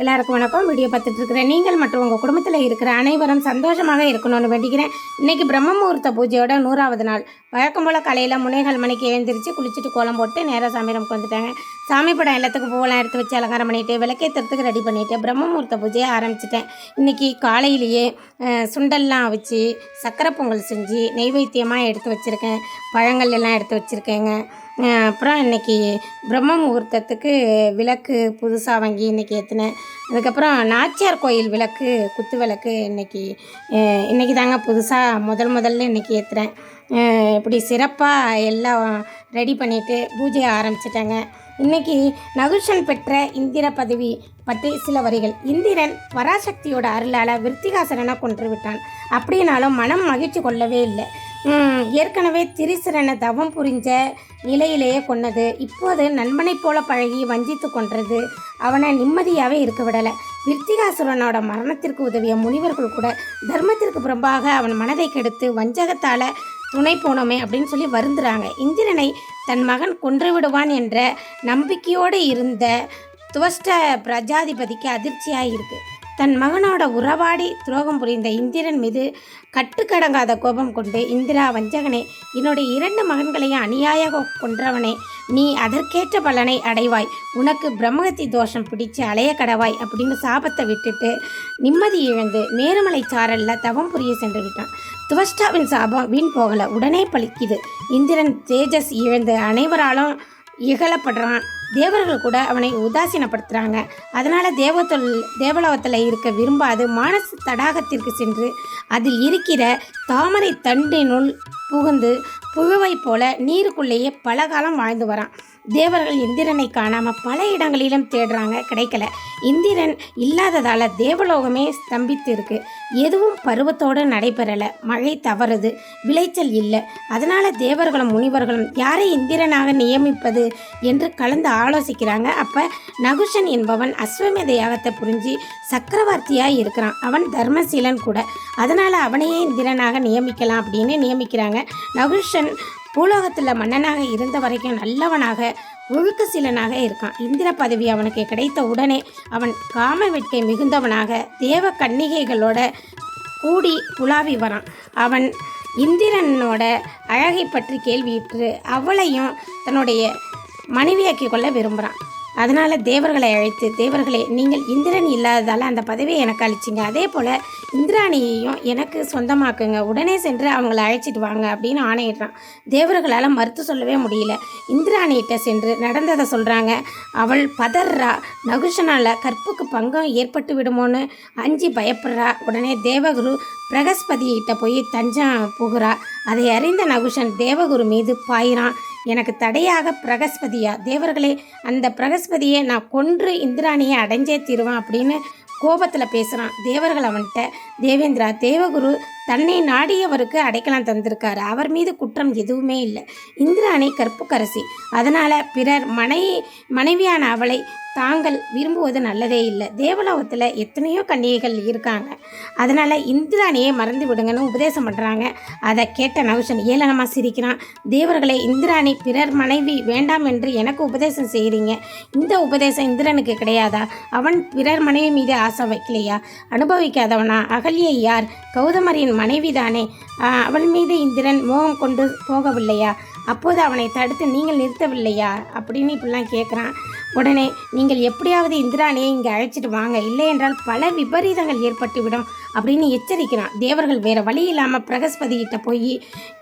எல்லாருக்கும் வணக்கம். வீடியோ பார்த்துட்ருக்குறேன் நீங்கள் மற்றும் உங்கள் குடும்பத்தில் இருக்கிற அனைவரும் சந்தோஷமாக இருக்கணும்னு வேண்டிக்கிறேன். இன்றைக்கி பிரம்ம முகூர்த்த பூஜையோட நூறாவது நாள். வழக்கம் போல் காலையில் முனைகள் மணிக்கு எழுந்திரிச்சு குளிச்சுட்டு கோலம் போட்டு நேராக சாமி ரூமுக்கு வந்துட்டாங்க. சாமி படம் எல்லாத்துக்கும் பூவெல்லாம் எடுத்து வச்சு அலங்காரம் பண்ணிட்டு விளக்கேற்றுறதுக்கு ரெடி பண்ணிட்டு பிரம்ம முகூர்த்த பூஜையை ஆரம்பிச்சிட்டேன். இன்னைக்கு காலையிலேயே சுண்டல்லாம் வச்சு சக்கரை பொங்கல் செஞ்சு நெய்வேத்தியமாக எடுத்து வச்சுருக்கேன். பழங்கள் எல்லாம் எடுத்து வச்சுருக்கேங்க. அப்புறம் இன்னைக்கு பிரம்ம முகூர்த்தத்துக்கு விளக்கு புதுசாக வாங்கி இன்னைக்கு ஏற்றினேன் அதுக்கப்புறம் நாச்சியார் கோயில் விளக்கு குத்து விளக்கு இன்றைக்கி இன்றைக்கி தாங்க புதுசாக முதல் முதல்ல இன்றைக்கி ஏற்றுறேன் இப்படி சிறப்பாக எல்லாம் ரெடி பண்ணிவிட்டு பூஜையை ஆரம்பிச்சிட்டாங்க. இன்னைக்கு நகுஷன் பெற்ற இந்திர பதவி பற்றி சில வரிகள். இந்திரன் பராசக்தியோட அருளால் விருத்திகாசரனை கொன்று விட்டான். அப்படின்னாலும் மனம் மகிழ்ச்சி கொள்ளவே இல்லை. ஏற்கனவே திரிசரனை தவம் புரிஞ்ச நிலையிலேயே கொன்னது. இப்போது நண்பனைப் போல பழகி வஞ்சித்து கொன்றது. அவனை நிம்மதியாகவே இருக்க விடலை. விருத்திகாசுரனோட மரணத்திற்கு உதவிய முனிவர்கள் கூட தர்மத்திற்கு புறம்பாக அவன் மனதை கெடுத்து வஞ்சகத்தால் துணை போனோமே அப்படின்னு சொல்லி வருந்துறாங்க. இந்திரனை தன் மகன் கொன்று விடுவான் என்ற நம்பிக்கையோடு இருந்த துவஷ்ட பிரஜாதிபதிக்கு அதிர்ச்சியாக இருக்குது தன் மகனோட உறவாடி துரோகம் புரிந்த இந்திரன் மீது கட்டுக்கடங்காத கோபம் கொண்டு இந்திரா வஞ்சகனே என்னுடைய இரண்டு மகன்களையும் அநியாய கொன்றவனே நீ அதற்கேற்ற பலனை அடைவாய். உனக்கு பிரம்மகத்தி தோஷம் பிடிச்சு அலைய கடவாய் அப்படின்னு சாபத்தை விட்டுட்டு நிம்மதி இழந்து நேருமலை சாரல்ல தவம் புரிய சென்று விட்டான். துவஷ்டாவின் சாபம் வீண் போகலை. உடனே பலிக்குது. இந்திரன் தேஜஸ் இழந்து அனைவராலும் இகழப்படுறான். தேவர்கள் கூட அவனை உதாசீனப்படுத்துகிறாங்க அதனால் தேவத்தொல் தேவலோகத்தில் இருக்க விரும்பாது மானச தடாகத்திற்கு சென்று அதில் இருக்கிற தாமரை தண்டினுள் புகுந்து புழுவை போல நீருக்குள்ளேயே பல காலம் வாழ்ந்து வரான். தேவர்கள் இந்திரனை காணாமல் பல இடங்களிலும் தேடுறாங்க கிடைக்கல. இந்திரன் இல்லாததால் தேவலோகமே ஸ்தம்பித்து இருக்கு எதுவும் பருவத்தோடு நடைபெறலை. மழை தவறுது. விளைச்சல் இல்லை. அதனால் தேவர்களும் முனிவர்களும் யாரை இந்திரனாக நியமிப்பது என்று கலந்து ஆலோசிக்கிறாங்க. அப்போ நகுஷன் என்பவன் அஸ்வமேத யாகத்தை புரிஞ்சு சக்கரவர்த்தியாக இருக்கிறான். அவன் தர்மசீலன் கூட. அதனால் அவனையே இந்திரனாக நியமிக்கலாம் அப்படின்னு நியமிக்கிறாங்க. நகுஷன் பூலோகத்தில் மன்னனாக இருந்த வரைக்கும் நல்லவனாக ஒழுக்க சீலனாக இருக்கான். இந்திர பதவி அவனுக்கு கிடைத்த உடனே அவன் காம வெட்கை மிகுந்தவனாக தேவ கன்னிகைகளோட கூடி புலாவி வரான். அவன் இந்திரனோட அழகை பற்றி கேள்வியிட்டு அவளையும் தன்னுடைய மனைவியாக்கி கொள்ள விரும்புகிறான் அதனால் தேவர்களை அழைத்து தேவர்களே நீங்கள் இந்திரன் இல்லாததால் அந்த பதவியை எனக்கு அழிச்சிங்க அதே போல் இந்திராணியையும் எனக்கு சொந்தமாக்குங்க. உடனே சென்று அவங்கள அழைச்சிட்டு வாங்க அப்படின்னு ஆணையிடுறான். தேவர்களால் மறுத்து சொல்லவே முடியல. இந்திராணிகிட்ட சென்று நடந்ததை சொல்கிறாங்க அவள் பதறா. நகுஷனால் கற்புக்கு பங்கம் ஏற்பட்டு விடுமோன்னு அஞ்சு பயப்படுறா. உடனே தேவகுரு பிரகஸ்பதியிட்ட போய் தஞ்சம் புகுறா. அதை அறிந்த நகுஷன் தேவகுரு மீது பாயிறான். எனக்கு தடையாக பிரகஸ்பதியா? தேவர்களே அந்த பிரகஸ்பதியை நான் கொன்று இந்திராணியை அடைஞ்சே தீருவேன் அப்படின்னு கோபத்தில் பேசுகிறான் தேவர்கள் அவன்கிட்ட தேவேந்திரா தேவகுரு தன்னை நாடியவருக்கு அடைக்கலம் தந்திருக்காரு. அவர் மீது குற்றம் எதுவுமே இல்லை. இந்திராணி கற்புக்கரசி. அதனால் பிறர் மனை மனைவியான அவளை தாங்கள் விரும்புவது நல்லதே இல்லை. தேவலோகத்தில் எத்தனையோ கன்னிகைகள் இருக்காங்க. அதனால் இந்திராணியை மறந்து விடுங்கன்னு உபதேசம் பண்ணுறாங்க அதை கேட்ட நவுஷன் ஏளனமாக சிரிக்கிறான். தேவர்களை இந்திராணி பிறர் மனைவி வேண்டாம் என்று எனக்கு உபதேசம் செய்கிறீங்க இந்த உபதேசம் இந்திரனுக்கு கிடையாதா? அவன் பிறர் மனைவி மீது ஆசை வைக்கலையா? அனுபவிக்காதவனா? அகல்யை யார்? கௌதமரியின் மனைவிதானே? அவள் மீது இந்திரன் மோகம் கொண்டு போகவில்லையா? அப்போது அவனை தடுத்து நீங்கள் நிறுத்தவில்லையா? அப்படின்னு இப்படிலாம் கேட்குறான். உடனே நீங்கள் எப்படியாவது இந்திராணியை இங்கே அழைச்சிட்டு வாங்க. இல்லை என்றால் பல விபரீதங்கள் ஏற்பட்டுவிடும் அப்படின்னு எச்சரிக்கிறான். தேவர்கள் வேறு வழி இல்லாமல் பிரகஸ்பதிகிட்ட போய்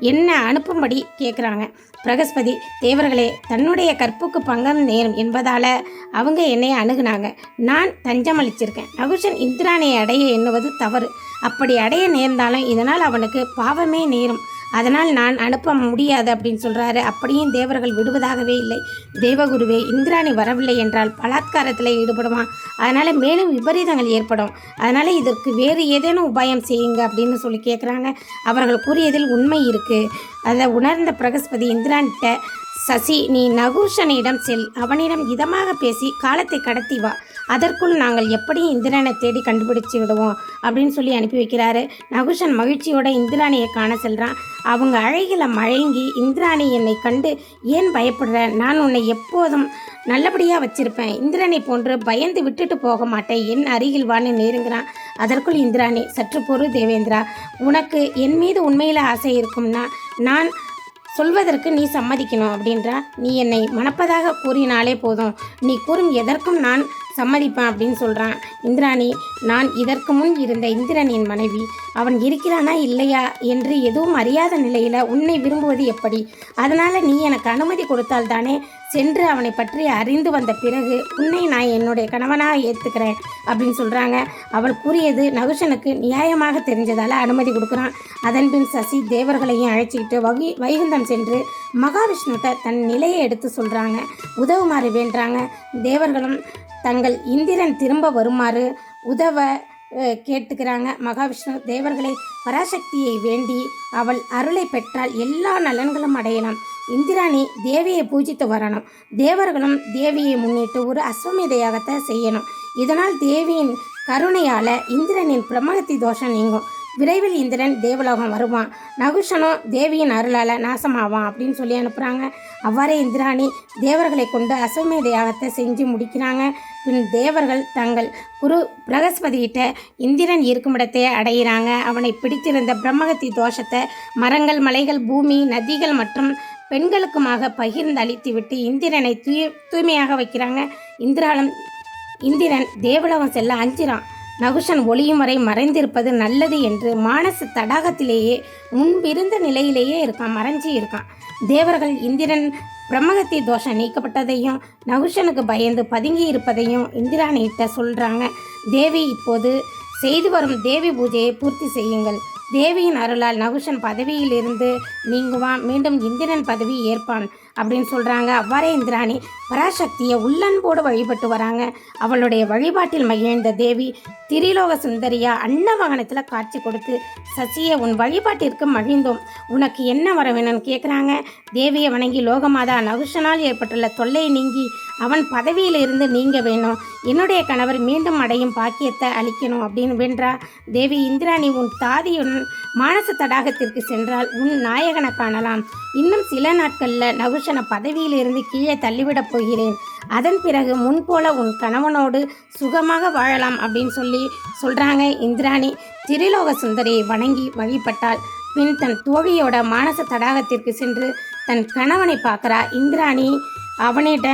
என்ன அனுப்பும்படி கேட்குறாங்க. பிரகஸ்பதி தேவர்களே தன்னுடைய கற்புக்கு பங்கம் நேரும் என்பதால் அவங்க என்னை அணுகுனாங்க. நான் தஞ்சமளிச்சிருக்கேன். நகுஷன் இந்திராணியை அடைய எண்ணுவது தவறு. அப்படி அடைய நேர்ந்தாலும் இதனால் அவனுக்கு பாவமே நேரும். அதனால் நான் அனுப்ப முடியாது அப்படின்னு சொல்கிறாரு அப்படியும் தேவர்கள் விடுவதாகவே இல்லை. தேவகுருவே இந்திராணி வரவில்லை என்றால் பலாத்காரத்தில் ஈடுபடுவான். அதனால் மேலும் விபரீதங்கள் ஏற்படும். அதனால் இதற்கு வேறு ஏதேனும் உபாயம் செய்யுங்க அப்படின்னு சொல்லி கேட்குறாங்க அவர்கள் கூறியதில் உண்மை இருக்குது அதை உணர்ந்த பிரகஸ்பதி இந்திராணிட்ட சசி நீ நகுஷனிடம் செல். அவனிடம் இதமாக பேசி காலத்தை கடத்தி வா. அதற்குள் நாங்கள் எப்படி இந்திரனை தேடி கண்டுபிடிச்சு விடுவோம் அப்படின்னு சொல்லி அனுப்பி வைக்கிறாரு. நகுஷன் மகிழ்ச்சியோட இந்திராணியை காண செல்கிறான் அவங்க அழகில மயங்கி இந்திராணி என்னை கண்டு ஏன் பயப்படுற? நான் உன்னை எப்போதும் நல்லபடியாக வச்சிருப்பேன். இந்திரனை போன்று பயந்து விட்டுட்டு போக மாட்டேன். என் அருகில் வான்னு நேருங்கிறான் அதற்குள் இந்திராணி சற்று பொறு தேவேந்திரா. உனக்கு என் மீது உண்மையில் ஆசை இருக்கும்னா நான் சொல்வதற்கு நீ சம்மதிக்கணும் அப்படின்றா. நீ என்னை மணப்பதாக கூறினாலே போதும். நீ கூறும் எதற்கும் நான் சம்மதிப்பேன் அப்படின்னு சொல்கிறான் இந்திராணி நான் இதற்கு முன் இருந்த இந்திரனின் மனைவி. அவன் இருக்கிறானா இல்லையா என்று எதுவும் அறியாத நிலையில் உன்னை விரும்புவது எப்படி? அதனால் நீ எனக்கு அனுமதி கொடுத்தால் தானே சென்று அவனை பற்றி அறிந்து வந்த பிறகு உன்னை நான் என்னுடைய கணவனாக ஏற்றுக்கிறேன் அப்படின்னு சொல்கிறாங்க அவள் கூறியது நகுஷனுக்கு நியாயமாக தெரிஞ்சதால் அனுமதி கொடுக்குறான். அதன்பின் சசி தேவர்களையும் அழைச்சிக்கிட்டு வகி வைகுந்தம் சென்று மகாவிஷ்ணுட்ட தன் நிலையை எடுத்து சொல்கிறாங்க உதவுமாறு வேண்டுறாங்க. தேவர்களும் தங்கள் இந்திரன் திரும்ப வருமாறு உதவ கேட்டுக்கிறாங்க. மகாவிஷ்ணு தேவர்களை பராசக்தியை வேண்டி அவள் அருளை பெற்றால் எல்லா நலன்களும் அடையலாம். இந்திராணி தேவியை பூஜித்து வரணும். தேவர்களும் தேவியை முன்னிட்டு ஒரு அஸ்வமேத யாகத்தை செய்யணும். இதனால் தேவியின் கருணையால் இந்திரனின் பிரம்மகத்தி தோஷம் நீங்கும். விரைவில் இந்திரன் தேவலோகம் வருவான். நகுஷனும் தேவியின் அருளால் நாசமாவான் அப்படின்னு சொல்லி அனுப்புகிறாங்க அவ்வாறே இந்திராணி தேவர்களை கொண்டு அஸ்வமேத யாகத்தை செஞ்சு முடிக்கிறாங்க. பின் தேவர்கள் தங்கள் குரு பிரகஸ்பதியிட்ட இந்திரன் இருக்கும் இடத்தை அடையிறாங்க. அவனை பிடித்திருந்த பிரம்மகத்தி தோஷத்தை மரங்கள் மலைகள் பூமி நதிகள் மற்றும் பெண்களுக்குமாக பகிர்ந்து அளித்துவிட்டு இந்திரனை தூய தூய்மையாக வைக்கிறாங்க. இந்திராலம் இந்திரன் தேவலவம் செல்ல அஞ்சிரான் நகுஷன் ஒளியும் வரை மறைந்திருப்பது நல்லது என்று மானச தடாகத்திலேயே முன்பிருந்த நிலையிலேயே இருக்கான் மறைஞ்சி இருக்கான். தேவர்கள் இந்திரன் பிரம்மகத்தி தோஷம் நீக்கப்பட்டதையும் நகுஷனுக்கு பயந்து பதுங்கி இருப்பதையும் இந்திராணிகிட்ட சொல்கிறாங்க தேவி இப்போது செய்து வரும் தேவி பூஜையை பூர்த்தி செய்யுங்கள். தேவியின் அருளால் நகுஷன் பதவியிலிருந்து நீங்குவான். மீண்டும் இந்திரன் பதவி ஏற்பான். அப்படின்னு சொல்கிறாங்க அவ்வாறே இந்திராணி பராசக்தியை உள்ளன்போடு வழிபட்டு வராங்க. அவளுடைய வழிபாட்டில் மகிழ்ந்த தேவி திரிலோக சுந்தரியா அன்னவாகனத்தில் காட்சி கொடுத்து சசியை உன் வழிபாட்டிற்கு மகிழ்ந்தோம். உனக்கு என்ன வர வேணும்னு கேட்குறாங்க தேவியை வணங்கி லோகமாதா நகுஷனால் ஏற்பட்டுள்ள தொல்லை நீங்கி அவன் பதவியில் இருந்து நீங்க வேணும். என்னுடைய கணவர் மீண்டும் அடையும் பாக்கியத்தை அளிக்கணும் அப்படின்னு வென்றா. தேவி இந்திராணி உன் தாதியுடன் மானச தடாகத்திற்கு சென்றால் உன் நாயகனை காணலாம். இன்னும் சில நாட்களில் நகுஷ் நகுஷனை பதவியிலிருந்து கீழே தள்ளிவிடப் போகிறேன். அதன் பிறகு முன்போல உன் கணவனோடு சுகமாக வாழலாம் அப்படின்னு சொல்லி சொல்கிறாங்க இந்திராணி. திரிலோக சுந்தரியை வணங்கி வழிபட்டாள். பின் தன் தோழியோட மானச தடாகத்திற்கு சென்று தன் கணவனை பார்க்குறா. இந்திராணி அவனிட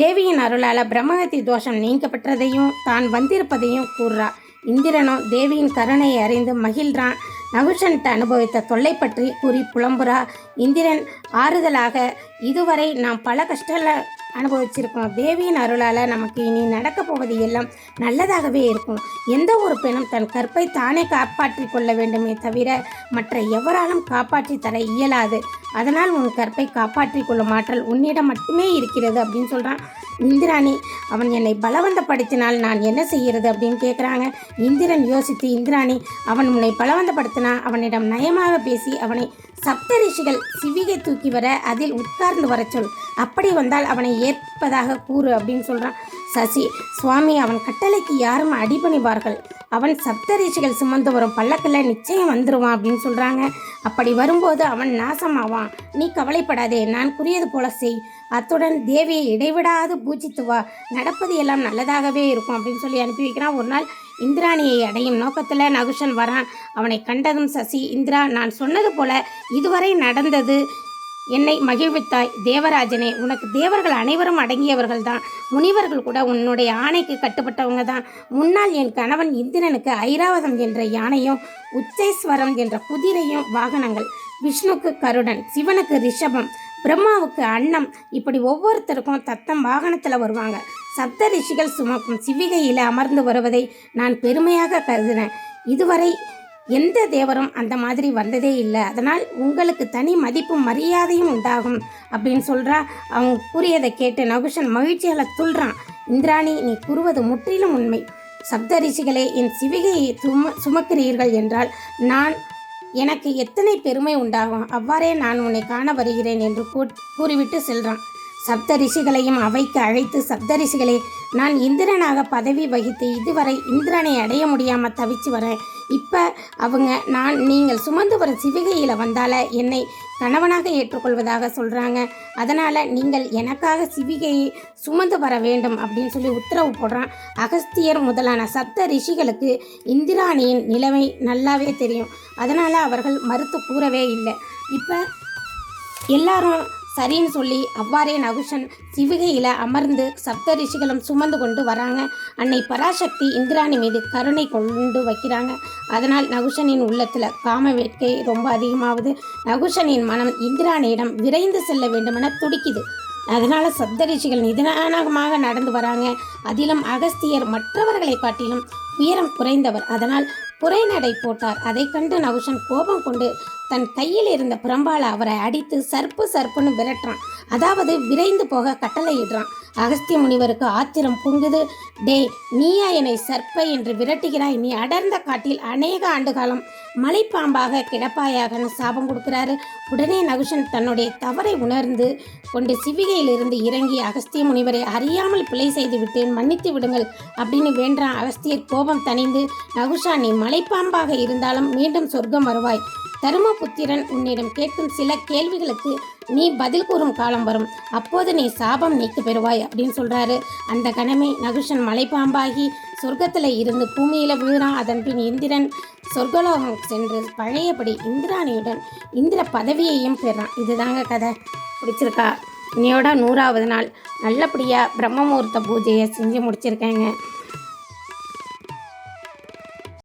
தேவியின் அருளால் பிரம்மகத்தி தோஷம் நீக்கப்பட்டதையும் தான் வந்திருப்பதையும் கூறுறா. இந்திரனும் தேவியின் கருணையை அறிந்து மகிழ்றான் நகுஷன்ட்ட அனுபவித்த தொல்லை பற்றி கூறி புலம்புறா இந்திரன் ஆறுதலாக இதுவரை நாம் பல கஷ்டங்களை அனுபவிச்சிருக்கோம். தேவியின் அருளால் நமக்கு இனி நடக்க போவது எல்லாம் நல்லதாகவே இருக்கும். எந்த ஒரு பெண்ணும் தன் கற்பை தானே காப்பாற்றி கொள்ள வேண்டுமே தவிர மற்ற எவராலும் காப்பாற்றி தர இயலாது. அதனால் உன் கற்பை காப்பாற்றிக் கொள்ளும் ஆற்றல் உன்னிடம் மட்டுமே இருக்கிறது அப்படின்னு சொல்கிறான் இந்திராணி அவன் என்னை பலவந்தப்படுத்தினால் நான் என்ன செய்கிறது அப்படின்னு கேட்குறாங்க இந்திரன் யோசித்து இந்திராணி அவன் உன்னை பலவந்தப்படுத்தினா அவனிடம் நயமாக பேசி அவனை சப்த ரிஷிகள் சிவிகை தூக்கி வர அதில் உட்கார்ந்து வர சொல். அப்படி வந்தால் அவனை ஏற்பதாக கூறு அப்படின்னு சொல்கிறான் சசி சுவாமி அவன் கட்டளைக்கு யாரும் அடிபணிவார்கள். அவன் சப்தரிஷிகள் சுமந்து வரும் பல்லக்கில் நிச்சயம் வந்துருவான் அப்படின்னு சொல்கிறாங்க அப்படி வரும்போது அவன் நாசமாவான். நீ கவலைப்படாதே நான் கூறியது போல செய். அத்துடன் தேவியை இடைவிடாது பூஜித்து வா. நடப்பது எல்லாம் நல்லதாகவே இருக்கும் அப்படின்னு சொல்லி அனுப்பி வைக்கிறான். ஒரு நாள் இந்திராணியை அடையும் நோக்கத்தில் நகுஷன் வரான். அவனை கண்டதும் சசி இந்திரா நான் சொன்னது போல இதுவரை நடந்தது என்னை மகிழ்வித்தாய் தேவராஜனே உனக்கு தேவர்கள் அனைவரும் அடங்கியவர்கள் தான் முனிவர்கள் கூட உன்னுடைய ஆணைக்கு கட்டுப்பட்டவங்க தான் முன்னால் என் கணவன் இந்திரனுக்கு ஐராவதம் என்ற யானையும் உச்சேஸ்வரம் என்ற குதிரையும் வாகனங்கள். விஷ்ணுக்கு கருடன் சிவனுக்கு ரிஷபம் பிரம்மாவுக்கு அன்னம். இப்படி ஒவ்வொருத்தருக்கும் தத்தம் வாகனத்தில் வருவாங்க. சப்த ரிஷிகள் சுமக்கும் சிவிகையில் அமர்ந்து வருவதை நான் பெருமையாக கருதினேன். இதுவரை எந்த தேவரும் அந்த மாதிரி வந்ததே இல்லை. அதனால் உங்களுக்கு தனி மதிப்பும் மரியாதையும் உண்டாகும் அப்படின்னு சொல்கிறா அவங்க கூறியதை கேட்டு நகுஷன் மகிழ்ச்சியால் துள்றான். இந்திராணி நீ கூறுவது முற்றிலும் உண்மை. சப்த ரிஷிகளே என் சிவிகையை சும சுமக்கிறீர்கள் என்றால் நான் எனக்கு எத்தனை பெருமை உண்டாகும்? அவ்வாறே நான் உன்னை காண வருகிறேன் என்று கூ- கூறிவிட்டு செல்றான். சப்த ரிஷிகளையும் அவைக்கு அழைத்து சப்த ரிஷிகளே நான் இந்திரனாக பதவி வகித்து இதுவரை இந்திரனை அடைய முடியாமல் தவிச்சு வரேன் இப்போ அவங்க நான் நீங்கள் சுமந்து வர சிவிகையில் வந்தால என்னை கணவனாக ஏற்றுக்கொள்வதாக சொல்கிறாங்க அதனால் நீங்கள் எனக்காக சிவிகையை சுமந்து வர வேண்டும் அப்படின்னு சொல்லி உத்தரவு போடுறான் அகஸ்தியர் முதலான சப்த ரிஷிகளுக்கு இந்திராணியின் நிலைமை நல்லாவே தெரியும். அதனால் அவர்கள் மறுத்து கூறவே இல்லை. இப்போ எல்லாரும் சரின்னு சொல்லி அவ்வாறே நகுஷன் சிவிகையில் அமர்ந்து சப்த ரிஷிகளும் சுமந்து கொண்டு வராங்க. அன்னை பராசக்தி இந்திராணி மீது கருணை கொண்டு வைக்கிறாங்க. அதனால் நகுஷனின் உள்ளத்தில் காம வேட்கை ரொம்ப அதிகமாகுது நகுஷனின் மனம் இந்திராணியிடம் விரைந்து செல்ல வேண்டுமென துடிக்குது. அதனால் சப்த ரிஷிகள் நிதானமாக நடந்து வராங்க. அதிலும் அகஸ்தியர் மற்றவர்களை காட்டிலும் உயரம் குறைந்தவர். அதனால் புரைநடை போட்டார். அதை கண்டு நவுஷன் கோபம் கொண்டு தன் கையில் இருந்த புறம்பால அவரை அடித்து சர்ப்பு சர்ப்புன்னு விரட்டுறான். அதாவது விரைந்து போக கட்டளையிடுறான். அகஸ்திய முனிவருக்கு ஆத்திரம் பொங்குது. டேய் நீயா என்னை சர்ப்ப என்று விரட்டுகிறாய். நீ அடர்ந்த காட்டில் அநேக ஆண்டுகாலம் மலைப்பாம்பாக கிடப்பாயாகனு சாபம் கொடுக்கிறாரு. உடனே நகுஷன் தன்னுடைய தவறை உணர்ந்து கொண்டு சிவிகையிலிருந்து இறங்கி அகஸ்திய முனிவரை அறியாமல் பிழை செய்து விட்டேன். மன்னித்து விடுங்கள் அப்படின்னு வேண்டான் அகஸ்தியர் கோபம் தணிந்து நகுஷா நீ மலைப்பாம்பாக இருந்தாலும் மீண்டும் சொர்க்கம் வருவாய். தருமபுத்திரன் உன்னிடம் கேட்கும் சில கேள்விகளுக்கு நீ பதில் கூறும் காலம் வரும். அப்போது நீ சாபம் நீக்கு பெறுவாய் அப்படின்னு சொல்றாரு. அந்த கணமே நகுஷன் மலைப்பாம்பாகி சொர்க்கத்தில் இருந்து பூமியில் விழுறான் அதன் பின் இந்திரன் சொர்க்கலோகம் சென்று பழையபடி இந்திராணியுடன் இந்திர பதவியையும் பெறான். இதுதாங்க கதை. பிடிச்சிருக்கா இன்னையோட நூறாவது நாள். நல்லபடியாக பிரம்மமூர்த்த பூஜையை செஞ்சு முடிச்சிருக்கேங்க.